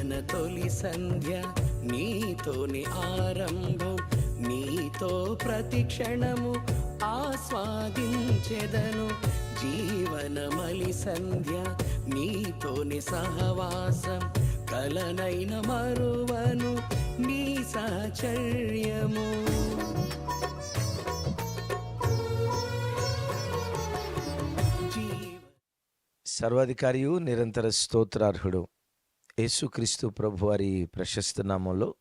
మన తొలి సంధ్య నీతోని ఆరంభం. నీతో ప్రతి క్షణము ఆస్వాదించెదను. జీవన మలి సంధ్య నీతోని సహవాసం. కలనైన మరువను నీ సహచర్యము జీవ సర్వాధికారియు నిరంతర స్తోత్రార్హుడు. యేసుక్రీస్తు ప్రభు వారి ప్రశస్త నామంలో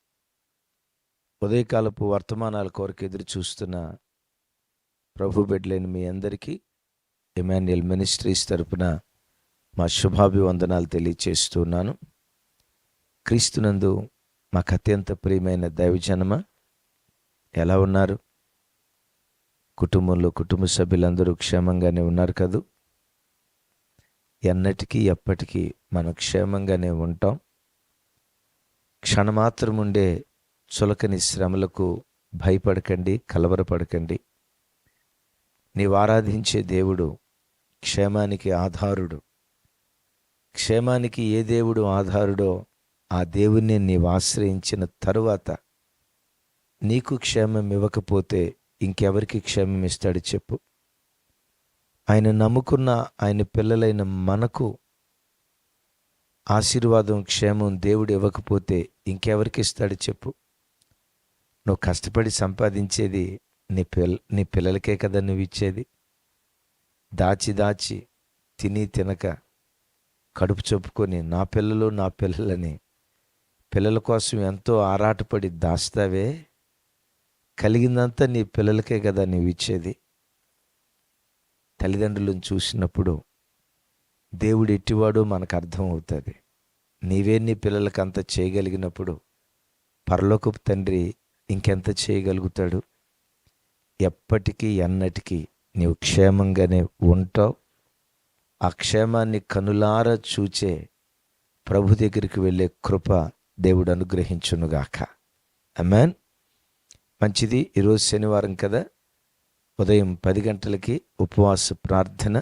ఉదయకాలపు వర్తమానాల కొరకు ఎదురు చూస్తున్న ప్రభు బిడ్డలైన మీ అందరికీ ఎమాన్యుయల్ మినిస్ట్రీస్ తరపున మా శుభాభివందనాలు తెలియచేస్తున్నాను. క్రీస్తునందు మాకు అత్యంత ప్రియమైన దైవజనమ? ఎలా ఉన్నారు? కుటుంబంలో కుటుంబ సభ్యులందరూ క్షేమంగానే ఉన్నారు కదూ? ఎన్నటికీ ఎప్పటికీ మనం క్షేమంగానే ఉంటాం. క్షణమాత్రం ఉండే చులకని శ్రమలకు భయపడకండి కలవరపడకండి. నీవు ఆరాధించే దేవుడు క్షేమానికి ఆధారుడు. క్షేమానికి ఏ దేవుడు ఆధారుడో ఆ దేవుణ్ణి నీవు ఆశ్రయించిన తరువాత నీకు క్షేమం ఇవ్వకపోతే ఇంకెవరికి క్షేమం ఇస్తాడు చెప్పు. ఆయన నమ్ముకున్న ఆయన పిల్లలైన మనకు ఆశీర్వాదం క్షేమం దేవుడు ఇవ్వకపోతే ఇంకెవరికి ఇస్తాడు చెప్పు. నువ్వు కష్టపడి సంపాదించేది నీ పిల్ల నీ పిల్లలకే కదా నువ్వు ఇచ్చేది. దాచి దాచి తిని తినక కడుపు చెప్పుకొని నా పిల్లలు నా పిల్లలని పిల్లల కోసం ఎంతో ఆరాటపడి దాస్తావే. కలిగిందంతా నీ పిల్లలకే కదా నువ్వు ఇచ్చేది. తల్లిదండ్రులను చూసినప్పుడు దేవుడు ఎట్టివాడో మనకు అర్థం అవుతుంది నీవే నీ పిల్లలకి అంత చేయగలిగినప్పుడు పరలోకపు తండ్రి ఇంకెంత చేయగలుగుతాడు? ఎప్పటికీ ఎన్నటికీ నీవు క్షేమంగానే ఉంటావు. ఆ క్షేమాన్ని కనులారా చూచే ప్రభు దగ్గరికి వెళ్ళే కృప దేవుడు అనుగ్రహించునుగాక. అమ్మాన్ మంచిది. ఈరోజు శనివారం కదా? ఉదయం పది గంటలకి ఉపవాస ప్రార్థన.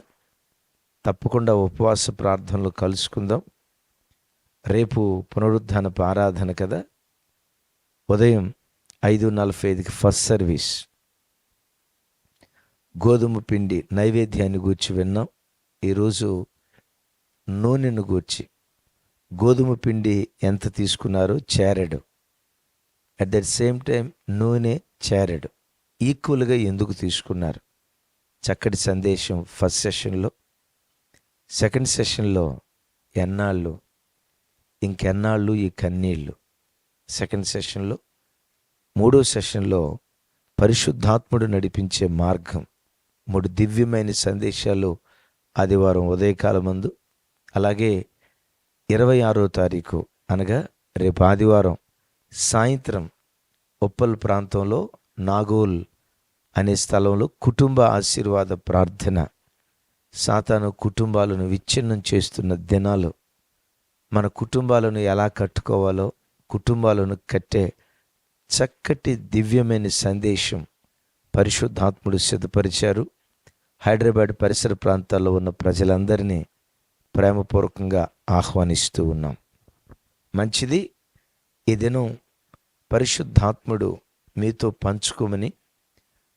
తప్పకుండా ఉపవాస ప్రార్థనలో కలుసుకుందాం. రేపు పునరుద్ధానపు ఆరాధన కదా? ఉదయం ఐదు నలభై ఐదుకి ఫస్ట్ సర్వీస్. గోధుమ పిండి నైవేద్యాన్ని గూర్చి విన్నాం. ఈరోజు నూనెను గూర్చి గోధుమ పిండి ఎంత తీసుకున్నారో చేరడు. అట్ దట్ సేమ్ టైం నూనె చేరడు. ఈక్వల్గా ఎందుకు తీసుకున్నారు? చక్కటి సందేశం ఫస్ట్ సెషన్లో. సెకండ్ సెషన్లో ఎన్నాళ్ళు? ఇంకెన్నాళ్ళు ఈ కన్నీళ్ళు? సెకండ్ సెషన్లో. మూడో సెషన్లో పరిశుద్ధాత్ముడు నడిపించే మార్గం. మూడు దివ్యమైన సందేశాలు ఆదివారం ఉదయకాలమందు. అలాగే ఇరవై ఆరో తారీఖు అనగా రేపు ఆదివారం సాయంత్రం ఉప్పల్ ప్రాంతంలో నాగోల్ అనే స్థలంలో కుటుంబ ఆశీర్వాద ప్రార్థన. సాతాను కుటుంబాలను విచ్ఛిన్నం చేస్తున్న దినాలు మన కుటుంబాలను ఎలా కట్టుకోవాలో కుటుంబాలను కట్టే చక్కటి దివ్యమైన సందేశం పరిశుద్ధాత్ముడు సిద్ధపరిచారు. హైదరాబాద్ పరిసర ప్రాంతాల్లో ఉన్న ప్రజలందరినీ ప్రేమపూర్వకంగా ఆహ్వానిస్తూ ఉన్నాం. మంచిది. ఈ దినం పరిశుద్ధాత్ముడు మీతో పంచుకోమని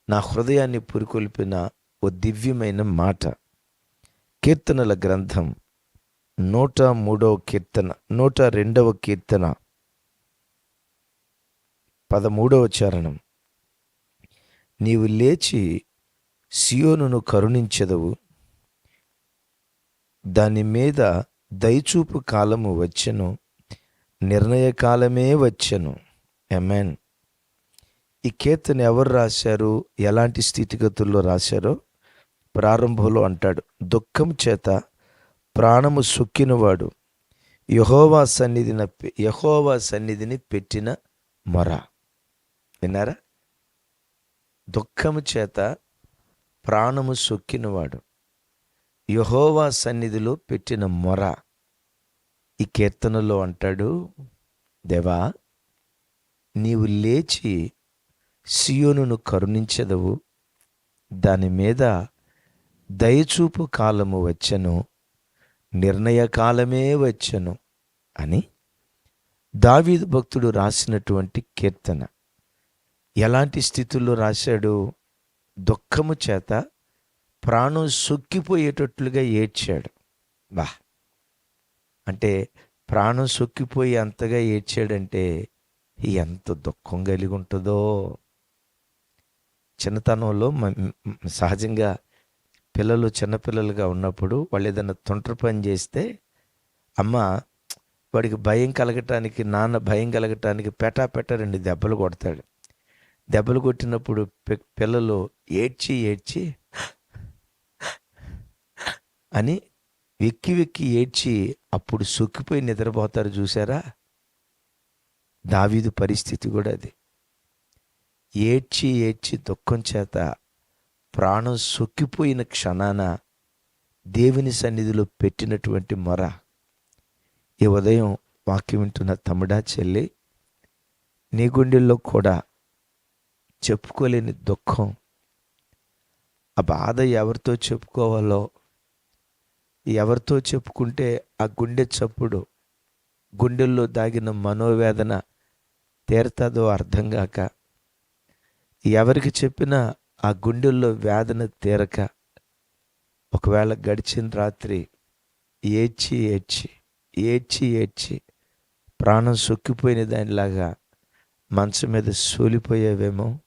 నా హృదయాన్ని పురికొల్పిన ఓ దివ్యమైన మాట. కీర్తనల గ్రంథం నూట మూడవ కీర్తన నూట రెండవ కీర్తన పదమూడవ చరణం. నీవు లేచి సియోనును కరుణించదవు. దాని మీద దయచూపు కాలము వచ్చెను నిర్ణయ కాలమే వచ్చెను. ఎమెన్ ఈ కీర్తన ఎవరు రాశారు? ఎలాంటి స్థితిగతుల్లో రాశారో ప్రారంభంలో అంటాడు. దుఃఖం చేత ప్రాణము సొక్కినవాడు యహోవా సన్నిధిన యహోవా సన్నిధిని పెట్టిన మొర. విన్నారా? దుఃఖము చేత ప్రాణము సొక్కినవాడు యహోవా సన్నిధిలో పెట్టిన మొర. ఈ కీర్తనలో అంటాడు దేవా నీవు లేచి సియోనును కరుణించదవు. దాని మీద దయచూపు కాలము వచ్చెను నిర్ణయ కాలమే వచ్చెను అని దావీదు భక్తుడు రాసినటువంటి కీర్తన. ఎలాంటి స్థితుల్లో రాశాడు? దుఃఖము చేత ప్రాణం సొక్కిపోయేటట్లుగా ఏడ్చాడు. బా! అంటే ప్రాణం సొక్కిపోయి అంతగా ఏడ్చాడంటే ఎంత దుఃఖం కలిగి ఉంటుందో చిన్నతనంలో సహజంగా పిల్లలు చిన్నపిల్లలుగా ఉన్నప్పుడు వాళ్ళు ఏదైనా తొంటరి పని చేస్తే అమ్మ వాడికి భయం కలగటానికి నాన్న భయం కలగటానికి పెటా పెట్ట రెండు దెబ్బలు కొడతాడు. దెబ్బలు కొట్టినప్పుడు పిల్లలు ఏడ్చి ఏడ్చి అని వెక్కి వెక్కి ఏడ్చి అప్పుడు సొక్కిపోయి నిద్రపోతారు చూసారా? దావీదు పరిస్థితి కూడా అది. ఏడ్చి ఏడ్చి దుఃఖం చేత ప్రాణం సొక్కిపోయిన క్షణాన దేవుని సన్నిధిలో పెట్టినటువంటి మొర. ఈ ఉదయం వాక్యం వింటున్న తమ్ముడా చెల్లి నీ గుండెల్లో కూడా చెప్పుకోలేని దుఃఖం ఆ బాధ ఎవరితో చెప్పుకోవాలో ఎవరితో చెప్పుకుంటే ఆ గుండె చప్పుడు గుండెల్లో దాగిన మనోవేదన తీరుతుందో అర్థం కాక ఎవరికి చెప్పినా ఆ గుండెల్లో వేదన తీరక ఒకవేళ గడిచిన రాత్రి ఏడ్చి ఏడ్చి ఏడ్చి ఏడ్చి ప్రాణం సొక్కిపోయిన దానిలాగా మంచం మీద సోలిపోయేవేమో?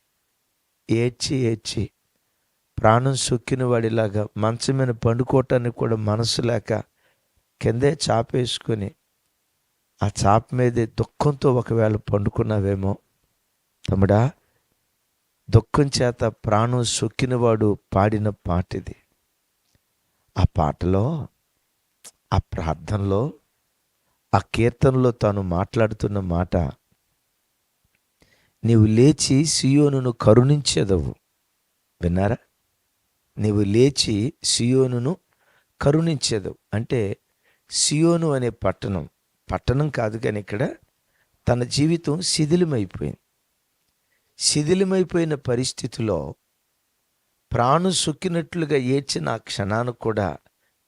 ఏడ్చి ఏడ్చి ప్రాణం సొక్కిన వాడిలాగా మంచం మీద పండుకోవటానికి కూడా మనసు లేక కిందే చాపేసుకొని ఆ చాప మీదే దుఃఖంతో ఒకవేళ పండుకున్నావేమో? తమ్ముడా దుఃఖం చేత ప్రాణం సొక్కినవాడు పాడిన పాట ఇది ఆ పాటలో ఆ ప్రార్థనలో ఆ కీర్తనలో తాను మాట్లాడుతున్న మాట నీవు లేచి సియోనును కరుణించేదవు. విన్నారా? నీవు లేచి సియోనును కరుణించేదవు. అంటే సియోను అనే పట్టణం పట్టణం కాదు కానీ ఇక్కడ తన జీవితం శిథిలమైపోయింది. శిథిలమైపోయిన పరిస్థితిలో ప్రాణు సొక్కినట్లుగా ఏడ్చిన ఆ క్షణానికి కూడా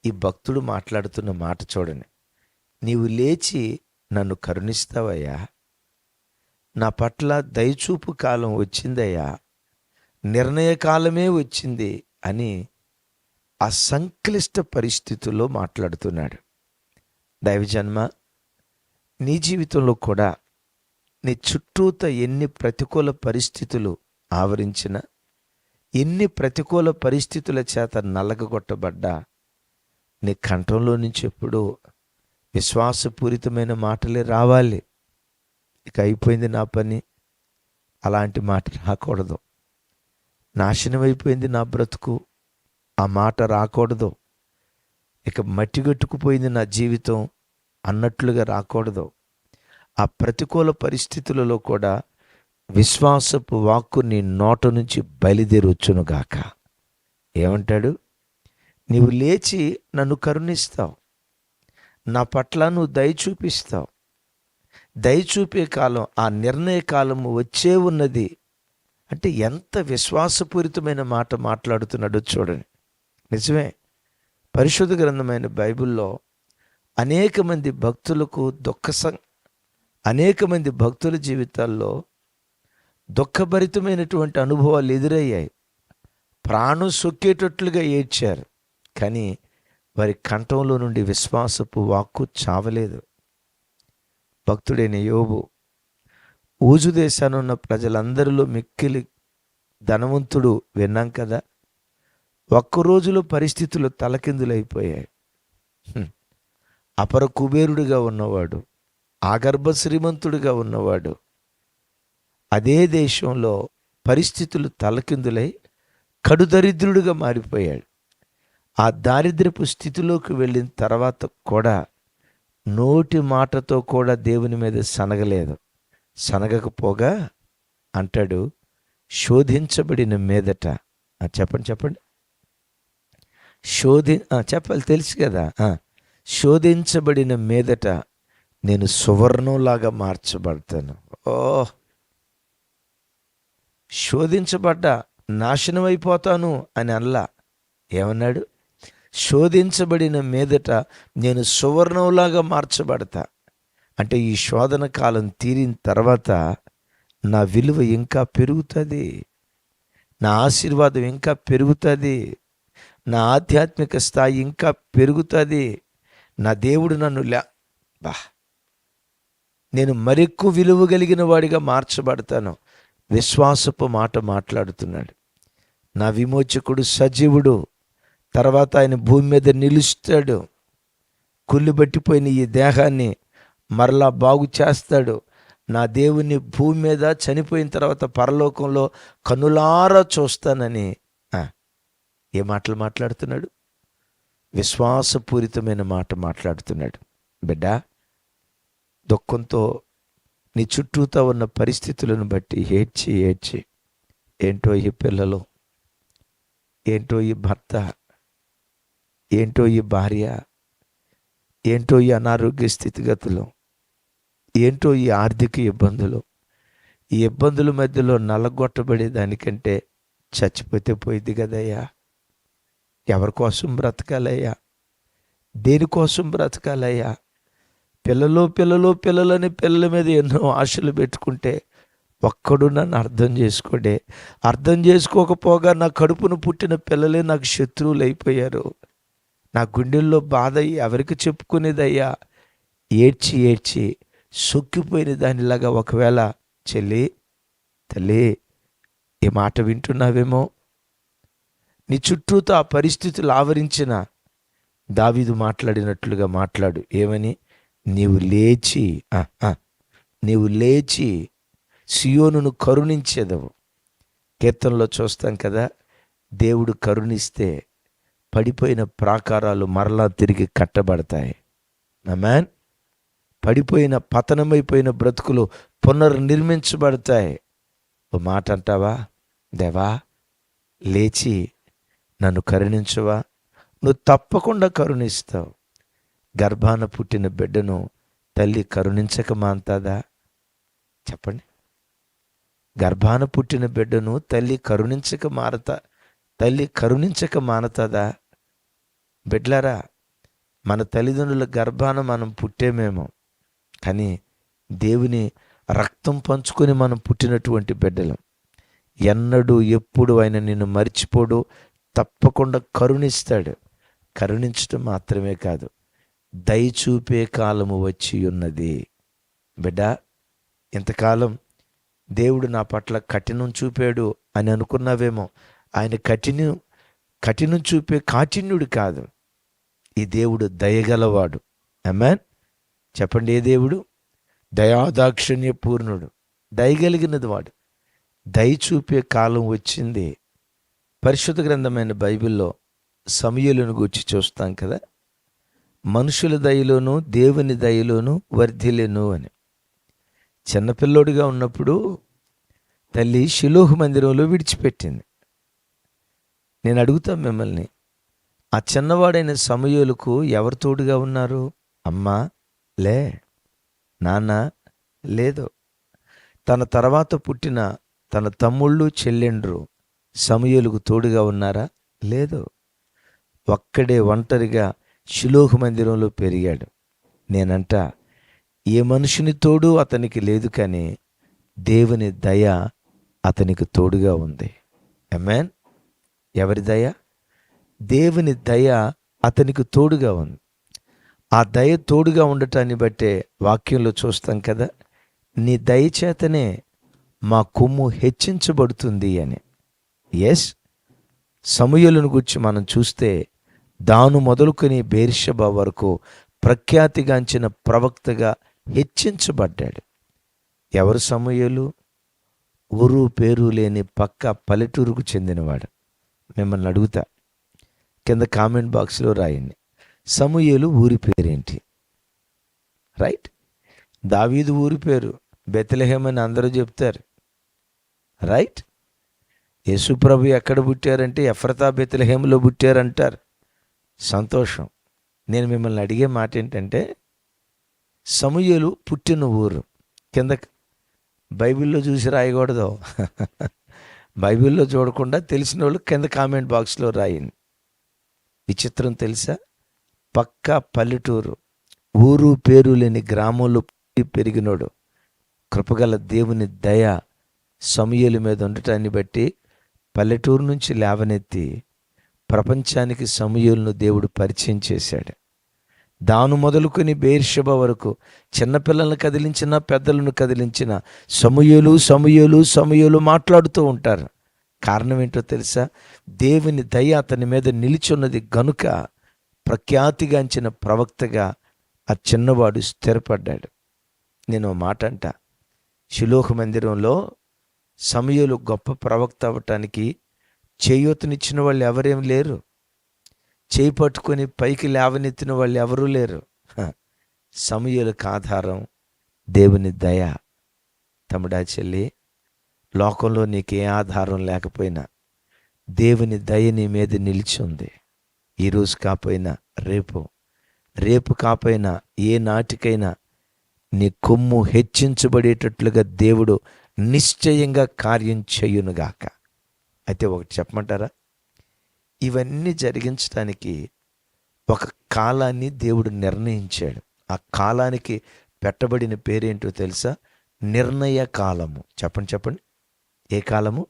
ఈ భక్తుడు మాట్లాడుతున్న మాట చూడండి. నీవు లేచి నన్ను కరుణిస్తావయ్యా. నా పట్ల దయచూపు కాలం వచ్చిందయ్యా. నిర్ణయ కాలమే వచ్చింది అని ఆ సంక్లిష్ట పరిస్థితుల్లో మాట్లాడుతున్నాడు. దైవజన్మ నీ జీవితంలో కూడా నీ చుట్టూత ఎన్ని ప్రతికూల పరిస్థితులు ఆవరించిన ఎన్ని ప్రతికూల పరిస్థితుల చేత నలగగొట్టబడ్డా నీ కంఠంలో నుంచి ఎప్పుడూ విశ్వాసపూరితమైన మాటలే రావాలి. ఇక అయిపోయింది నా పని. అలాంటి మాట రాకూడదు. నాశనం అయిపోయింది నా బ్రతుకు. ఆ మాట రాకూడదు. ఇక మట్టిగట్టుకుపోయింది నా జీవితం అన్నట్లుగా రాకూడదు. ఆ ప్రతికూల పరిస్థితులలో కూడా విశ్వాసపు వాక్కు నీ నోట నుంచి బయలుదేరొచ్చునుగాక. ఏమంటాడు? నీవు లేచి నన్ను కరుణిస్తావు. నా పట్ల నువ్వు దయ చూపిస్తావు. దయ చూపే కాలం ఆ నిర్ణయ కాలము వచ్చే ఉన్నది. అంటే ఎంత విశ్వాసపూరితమైన మాట మాట్లాడుతున్నాడో చూడండి. నిజమే. పరిశుద్ధ గ్రంథమైన బైబిల్లో అనేక మంది భక్తులకు దుఃఖ సం అనేక మంది భక్తుల జీవితాల్లో దుఃఖభరితమైనటువంటి అనుభవాలు ఎదురయ్యాయి. ప్రాణం సొక్కేటట్లుగా ఏడ్చారు. కానీ వారి కంఠంలో నుండి విశ్వాసపు వాక్కు చావలేదు. భక్తుడైన యోబు ఊజు దేశానున్న ప్రజలందరిలో మిక్కిలి ధనవంతుడు విన్నాం కదా. ఒక్క రోజులో పరిస్థితులు తలకిందులైపోయాయి. అపర కుబేరుడిగా ఉన్నవాడు ఆగర్భ శ్రీమంతుడిగా ఉన్నవాడు. అదే దేశంలో పరిస్థితులు తలకిందులై కడుదరిద్రుడిగా మారిపోయాడు. ఆ దారిద్రపు స్థితిలోకి వెళ్ళిన తర్వాత కూడా నోటి మాటతో కూడా దేవుని మీద సనగలేదు. సనగకపోగా అంటాడు శోధించబడిన మీదట. చెప్పండి చెప్పండి. శోధి చెప్పాలి తెలుసు కదా. శోధించబడిన మీదట నేను సువర్ణంలాగా మార్చబడతాను. ఓ! శోధించబడ్డా నాశనం అయిపోతాను అని అల్లా ఏమన్నాడు? శోధించబడిన మీదట నేను సువర్ణంలాగా మార్చబడతా. అంటే ఈ శోధన కాలం తీరిన తర్వాత నా విలువ ఇంకా పెరుగుతుంది. నా ఆశీర్వాదం ఇంకా పెరుగుతుంది. నా ఆధ్యాత్మిక స్థాయి ఇంకా పెరుగుతుంది. నా దేవుడు నన్ను లే బా! నేను మరెక్కువ విలువ కలిగిన వాడిగా మార్చబడతాను విశ్వాసపు మాట మాట్లాడుతున్నాడు. నా విమోచకుడు సజీవుడు. తర్వాత ఆయన భూమి మీద నిలుస్తాడు. కుళ్ళు పట్టిపోయిన ఈ దేహాన్ని మరలా బాగు చేస్తాడు. నా దేవుని భూమి మీద చనిపోయిన తర్వాత పరలోకంలో కనులారా చూస్తానని ఏ మాటలు మాట్లాడుతున్నాడు? విశ్వాసపూరితమైన మాట మాట్లాడుతున్నాడు. బిడ్డా దుఃఖంతో నీ చుట్టూతో ఉన్న పరిస్థితులను బట్టి ఏడ్చి ఏడ్చి ఏంటో ఈ పిల్లలు? ఏంటో ఈ భర్త? ఏంటో ఈ భార్య? ఏంటో ఈ అనారోగ్య స్థితిగతులు? ఏంటో ఈ ఆర్థిక ఇబ్బందులు? ఈ ఇబ్బందుల మధ్యలో నల్లగొట్టబడే దానికంటే చచ్చిపోతే పోయింది కదయ్యా? ఎవరి కోసం బ్రతకాలయ్యా? దేనికోసం బ్రతకాలయ్యా? పిల్లలు పిల్లలు పిల్లలని పిల్లల మీద ఎన్నో ఆశలు పెట్టుకుంటే ఒక్కడు నన్ను అర్థం చేసుకోడే. అర్థం చేసుకోకపోగా నా కడుపును పుట్టిన పిల్లలే నాకు శత్రువులు అయిపోయారు నా గుండెల్లో బాధ ఎవరికి చెప్పుకునేదయ్యా? ఏడ్చి ఏడ్చి సొక్కిపోయిన దానిలాగా ఒకవేళ చెల్లి తల్లి ఈ మాట వింటున్నావేమో? నీ చుట్టూతో ఆ పరిస్థితులు ఆవరించిన దావీదు మాట్లాడినట్లుగా మాట్లాడు. ఏమని? నీవు లేచి ఆ, ఆ, నీవు లేచి సియోనును కరుణించేదవు. కీర్తనలో చూస్తాం కదా దేవుడు కరుణిస్తే పడిపోయిన ప్రాకారాలు మరలా తిరిగి కట్టబడతాయి. మ్యాన్ పడిపోయిన పతనమైపోయిన బ్రతుకులు పునర్నిర్మించబడతాయి. ఓ మాట అంటావా? దేవా లేచి నన్ను కరుణించవా? నువ్వు తప్పకుండా కరుణిస్తావు. గర్భాన పుట్టిన బిడ్డను తల్లి కరుణించక మాంతాదా చెప్పండి. గర్భాన పుట్టిన బిడ్డను తల్లి కరుణించక మారతా తల్లి కరుణించక మానతాదా? బిడ్లారా మన తల్లిదండ్రుల గర్భాన మనం పుట్టేమేమో కానీ దేవుని రక్తం పంచుకొని మనం పుట్టినటువంటి బిడ్డలం. ఎన్నడూ ఎప్పుడు ఆయన నిన్ను మర్చిపోడు తప్పకుండా కరుణిస్తాడు. కరుణించడం మాత్రమే కాదు. దయచూపే కాలము వచ్చి ఉన్నది. బిడ్డ ఇంతకాలం దేవుడు నా పట్ల కఠినం చూపాడు అని అనుకున్నావేమో. ఆయన కఠినం కఠినం చూపే కాఠిన్యుడు కాదు. ఈ దేవుడు దయగలవాడు. అమ్మాన్ చెప్పండి ఏ దేవుడు? దయాదాక్షిణ్య పూర్ణుడు దయగలిగినది వాడు. దయ చూపే కాలం వచ్చింది. పరిశుద్ధ గ్రంథమైన బైబిల్లో సమయలను గురించి చూస్తాం కదా? మనుషుల దయలోను దేవుని దయలోను వర్ధిలెను అని. చిన్నపిల్లోడిగా ఉన్నప్పుడు తల్లి శిలోహ మందిరంలో విడిచిపెట్టింది. నేను అడుగుతాను మిమ్మల్ని ఆ చిన్నవాడైన సమయోలకు ఎవరు తోడుగా ఉన్నారు? అమ్మా లే నాన్న లేదు. తన తర్వాత పుట్టిన తన తమ్ముళ్ళు చెల్లెండ్రు సమయోలకు తోడుగా ఉన్నారా? లేదు. ఒక్కడే ఒంటరిగా శిలోహు మందిరంలో పెరిగాడు. నేనంట ఏ మనుషుని తోడు అతనికి లేదు కానీ దేవుని దయ అతనికి తోడుగా ఉంది. ఎమ్మెన్ ఎవరి దయ? దేవుని దయ అతనికి తోడుగా ఉంది. ఆ దయ తోడుగా ఉండటాన్ని బట్టే వాక్యంలో చూస్తాం కదా నీ దయ చేతనే మా కొమ్ము హెచ్చించబడుతుంది అని. ఎస్ సమయలను గురించి మనం చూస్తే దాను మొదలుకొని బేర్షబ వరకు ప్రఖ్యాతిగాంచిన ప్రవక్తగా హెచ్చించబడ్డాడు. ఎవరు సమయలు? ఊరు పేరు లేని పక్క పల్లెటూరుకు చెందినవాడు. మిమ్మల్ని అడుగుతా. కింద కామెంట్ బాక్స్లో రాయండి. సమూయేలు ఊరి పేరేంటి? రైట్. దావీదు ఊరి పేరు. బెతలహేమని అందరూ చెప్తారు. రైట్. యేసుప్రభు ఎక్కడ పుట్టారంటే ఎఫ్రతా బెతలహేములో పుట్టారంటారు. సంతోషం. నేను మిమ్మల్ని అడిగే మాట ఏంటంటే సమూహలు పుట్టిన ఊరు. కింద బైబిల్లో చూసి రాయకూడదు. బైబిల్లో చూడకుండా తెలిసిన వాళ్ళు కింద కామెంట్ బాక్స్లో రాయండి. విచిత్రం తెలుసా? పక్క పల్లెటూరు. ఊరు పేరు లేని గ్రామంలో పెరిగినోడు. కృపగల దేవుని దయ సమయల మీద ఉండటాన్ని బట్టి పల్లెటూరు నుంచి లేవనెత్తి ప్రపంచానికి సమూహలను దేవుడు పరిచయం చేశాడు. దాను మొదలుకొని బేర్షబ వరకు చిన్నపిల్లలను కదిలించిన పెద్దలను కదిలించిన సమూహలు సమూహలు సమూహలు మాట్లాడుతూ ఉంటారు. కారణం ఏంటో తెలుసా? దేవుని దయ అతని మీద నిలిచున్నది గనుక ప్రఖ్యాతిగాంచిన ప్రవక్తగా ఆ చిన్నవాడు స్థిరపడ్డాడు. నేను ఓ మాట అంట శిలోహ మందిరంలో సమయలు గొప్ప ప్రవక్త అవ్వటానికి చేయూతనిచ్చిన వాళ్ళు ఎవరేం లేరు. చేయి పట్టుకొని పైకి లేవనెత్తిన వాళ్ళు ఎవరూ లేరు. సమయలకు ఆధారం దేవుని దయ. తమ్ముడా చెల్లి లోకంలో నీకే ఆధారం లేకపోయినా దేవుని దయ నీ మీద నిలిచి ఉంది. ఈరోజు కాపోయినా రేపు రేపు కాపోయినా ఏ నాటికైనా నీ కొమ్ము హెచ్చించబడేటట్లుగా దేవుడు నిశ్చయంగా కార్యం చేయునుగాక. అయితే ఒకటి చెప్పమంటారా? ఇవన్నీ జరిగించడానికి ఒక కాలాన్ని దేవుడు నిర్ణయించాడు. ఆ కాలానికి పెట్టబడిన పేరేంటో తెలుసా? నిర్ణయ కాలము. చెప్పండి చెప్పండి. ఏ కాలము?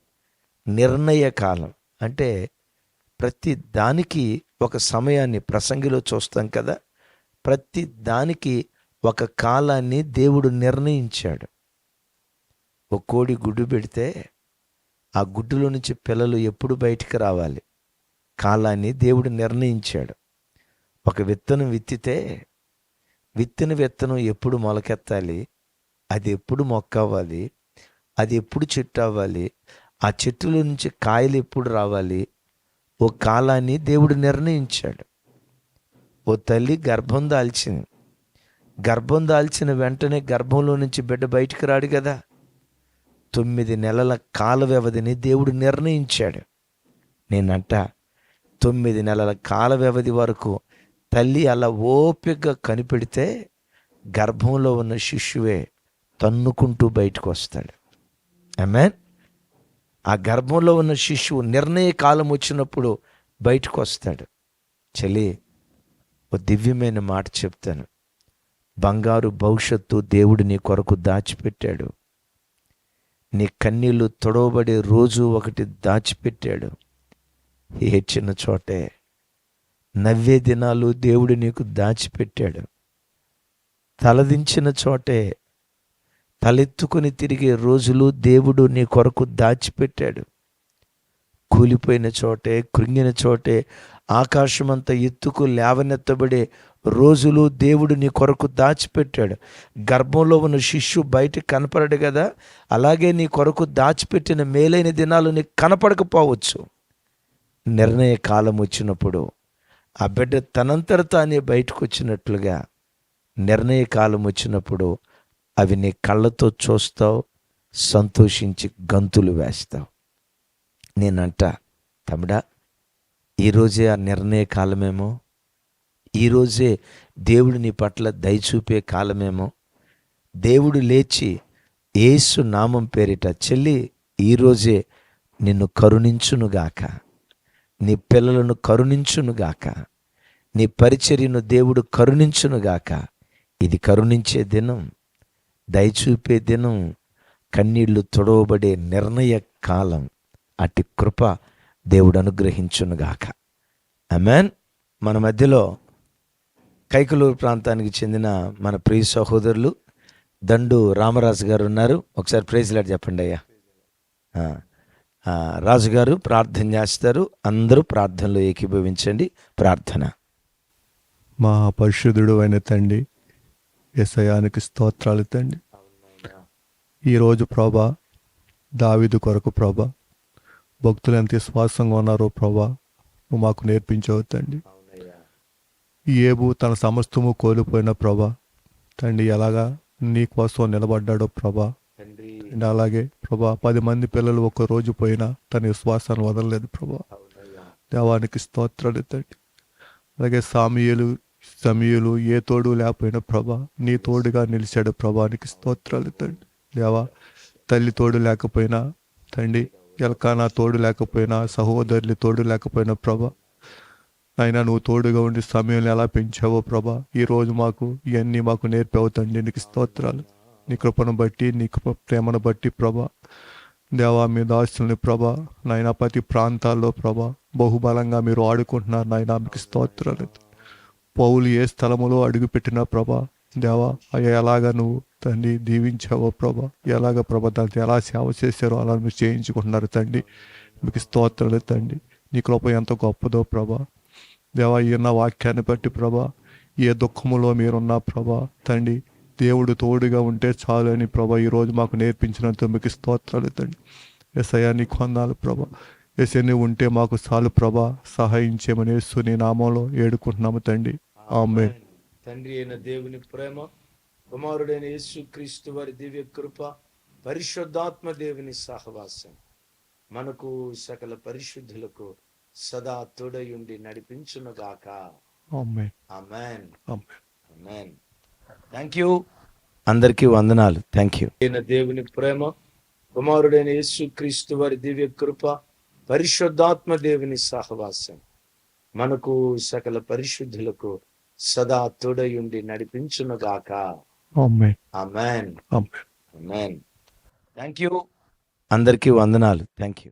నిర్ణయ కాలం. అంటే ప్రతి దానికి ఒక సమయాన్ని ప్రసంగిలో చూస్తాం కదా ప్రతి దానికి ఒక కాలాన్ని దేవుడు నిర్ణయించాడు. ఒక కోడి గుడ్డు పెడితే ఆ గుడ్డులో నుంచి పిల్లలు ఎప్పుడు బయటికి రావాలి? కాలాన్ని దేవుడు నిర్ణయించాడు. ఒక విత్తనం విత్తితే విత్తిన విత్తనం ఎప్పుడు మొలకెత్తాలి? అది ఎప్పుడు మొక్క అవ్వాలి అది ఎప్పుడు చెట్టు అవ్వాలి? ఆ చెట్టులో నుంచి కాయలు ఎప్పుడు రావాలి? ఓ కాలాన్ని దేవుడు నిర్ణయించాడు. ఓ తల్లి గర్భం దాల్చింది. గర్భం దాల్చిన వెంటనే గర్భంలో నుంచి బిడ్డ బయటికి రాడు కదా? తొమ్మిది నెలల కాల వ్యవధిని దేవుడు నిర్ణయించాడు. నేనంట తొమ్మిది నెలల కాల వ్యవధి వరకు తల్లి అలా ఓపికగా కనిపెడితే గర్భంలో ఉన్న శిశువే తన్నుకుంటూ బయటకు వస్తాడు. ఆమెన్? ఆ గర్భంలో ఉన్న శిశువు నిర్ణయ కాలం వచ్చినప్పుడు బయటకు వస్తాడు. చలి ఓ దివ్యమైన మాట చెప్తాను. బంగారు భవిష్యత్తు దేవుడు నీ కొరకు దాచిపెట్టాడు. నీ కన్నీళ్ళు తొడవబడే రోజు ఒకటి దాచిపెట్టాడు. ఏడ్చిన చోటే నవ్వే దినాలు దేవుడు నీకు దాచిపెట్టాడు. తలదించిన చోటే తలెత్తుకుని తిరిగే రోజులు దేవుడు నీ కొరకు దాచిపెట్టాడు. కూలిపోయిన చోటే కృంగిన చోటే ఆకాశమంత ఎత్తుకు లేవనెత్తబడే రోజులు దేవుడు నీ కొరకు దాచిపెట్టాడు. గర్భంలో ఉన్న శిష్యు బయట కనపడడు కదా అలాగే నీ కొరకు దాచిపెట్టిన మేలైన దినాలు నీకు కనపడకపోవచ్చు. నిర్ణయ కాలం వచ్చినప్పుడు ఆ బిడ్డ తనంతట తానే బయటకు వచ్చినట్లుగా నిర్ణయ కాలం వచ్చినప్పుడు అవి నీ కళ్ళతో చూస్తావు సంతోషించి గంతులు వేస్తావు. నేనంట తమ్ముడా ఈరోజే ఆ నిర్ణయ కాలమేమో ఈరోజే దేవుడు నీ పట్ల దయచూపే కాలమేమో. దేవుడు లేచి ఏసు నామం పేరిట చెల్లి ఈరోజే నిన్ను కరుణించునుగాక నీ పిల్లలను కరుణించునుగాక నీ పరిచర్యను దేవుడు కరుణించునుగాక ఇది కరుణించే దినం దయచూపే దినం కన్నీళ్ళు తొడవబడే నిర్ణయ కాలం. అట్టి కృప దేవుడు అనుగ్రహించునుగాక అమెన్ మన మధ్యలో కైకలూరు ప్రాంతానికి చెందిన మన ప్రియ సహోదరులు దండు రామరాజు గారు ఉన్నారు. ఒకసారి ప్రైజ్లాడ్ చెప్పండి అయ్యా. రాజుగారు రాజు గారు ప్రార్థన చేస్తారు. అందరూ ప్రార్థనలో ఏకీభవించండి. ప్రార్థన. మా పరిశుద్ధుడు అయిన తండ్రి ఎసయానికి స్తోత్రాలు తండ్రి. ఈరోజు ప్రభా దావిదు కొరకు ప్రభా భక్తులు ఎంత విశ్వాసంగా ఉన్నారో ప్రభా నువ్వు మాకు నేర్పించవద్దండి ఏబు తన సమస్తము కోల్పోయిన ప్రభా. తండ్రి ఎలాగా నీ కోసం నిలబడ్డాడో ప్రభా. తండ్రి. అలాగే ప్రభా పది మంది పిల్లలు ఒక రోజు పోయినా తన విశ్వాసాన్ని వదలలేదు ప్రభా. దేవానికి స్తోత్రాలు తండ్రి. అలాగే సామియులు సమీయులు ఏ తోడు లేకపోయినా ప్రభా నీ తోడుగా నిలిచాడు ప్రభానికి స్తోత్రాలు తండ్రి. దేవా తల్లి తోడు లేకపోయినా తండ్రి ఎలకానా తోడు లేకపోయినా సహోదరులు తోడు లేకపోయినా ప్రభా అయినా నువ్వు తోడుగా ఉండి సమయంలో ఎలా పెంచావో ప్రభా ఈరోజు మాకు ఇవన్నీ మాకు నేర్పావు తండ్రి. నీకు స్తోత్రాలు. నీ కృపను బట్టి నీ కృప ప్రేమను బట్టి ప్రభా. దేవా మీ దాసుల్ని ప్రభా నాయన ప్రతి ప్రాంతాల్లో ప్రభా బహుబలంగా మీరు ఆడుకుంటున్నారు నాయన మీకు స్తోత్రాలు. పౌలు ఏ స్థలములో అడుగుపెట్టినా ప్రభా దేవా అయ్యా ఎలాగ నువ్వు తండ్రి దీవించావో ప్రభా ఎలాగ ప్రభా దాంతో ఎలా సేవ చేశారో అలా మీరు చేయించుకుంటున్నారు తండ్రి. మీకు స్తోత్రాలు తండ్రి. నీ కృప ఎంత గొప్పదో ప్రభా. దేవా ఈయన వాక్యాన్ని బట్టి ప్రభా ఏ దుఃఖములో మీరున్నా ప్రభా తండ్రి దేవుడు తోడుగా ఉంటే చాలు అని ప్రభా ఈరోజు మాకు నేర్పించినందుకు మీకు స్తోత్రాలు తండ్రి. ఎస్ఐయా నీ కొందాలు ప్రభా. ఎస్ఐ నువ్వు ఉంటే మాకు చాలు ప్రభా సహాయం చేయమని నీ నామంలో ఏడుకుంటున్నాము తండ్రి. ఆమె తండ్రి అయిన దేవుని ప్రేమ కుమారుడైన యేసు క్రీస్తు వారి దివ్య కృప పరిశుద్ధాత్మ దేవుని సహవాసం. మనకు సకల పరిశుద్ధులకు సదా తోడయుండి నడిపించునుగాక ఆమెన్ థ్యాంక్ యూ అందరికీ వందనాలు. థ్యాంక్ యూ అయిన దేవుని ప్రేమ కుమారుడైన యేసు క్రీస్తు వారి దివ్య కృప పరిశుద్ధాత్మ దేవుని సహవాసం మనకు సకల పరిశుద్ధులకు సదా తోడయుండి నడిపించునుగాక ఆమెన్ థ్యాంక్ యూ అందరికీ వందనాలు. Thank you